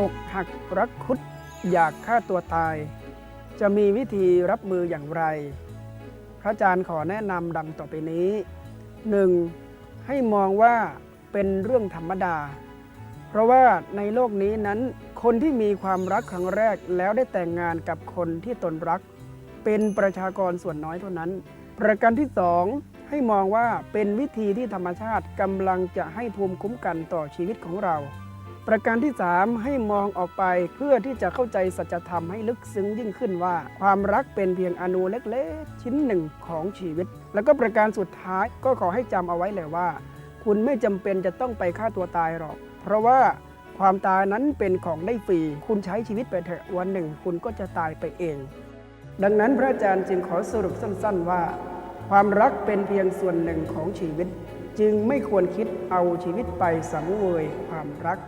อกหักรักคุดอยากฆ่าตัวตาย จะมีวิธีรับมืออย่างไร พระอาจารย์ขอแนะนำดังต่อไปนี้ 1. ให้มองว่าเป็นเรื่องธรรมดา เพราะว่าในโลกนี้นั้น คนที่มีความรักครั้งแรกแล้วได้แต่งงานกับคนที่ตนรัก เป็นประชากรส่วนน้อยเท่านั้น ประการที่สองให้มองว่าเป็นวิธีที่ธรรมชาติกำลังจะให้ภูมิคุ้มกันต่อชีวิตของเรา ประการที่ 3 ให้มองออกไปเพื่อที่จะเข้าใจสัจธรรมให้ลึกซึ้งยิ่งขึ้นว่า ความรักเป็นเพียงอนูเล็กๆ ชิ้นหนึ่งของชีวิต แล้วก็ประการสุดท้ายก็ขอให้จำเอาไว้เลยว่า คุณไม่จำเป็นจะต้องไปฆ่าตัวตายหรอก เพราะว่าความตายนั้นเป็นของได้ฟรี คุณใช้ชีวิตไปเถอะวันหนึ่ง คุณก็จะตายไปเอง ดังนั้นพระอาจารย์จึงขอสรุปสั้น ๆ ว่า ความรักเป็นเพียงส่วนหนึ่งของชีวิต จึงไม่ควรคิดเอาชีวิตไปสังเวยความรัก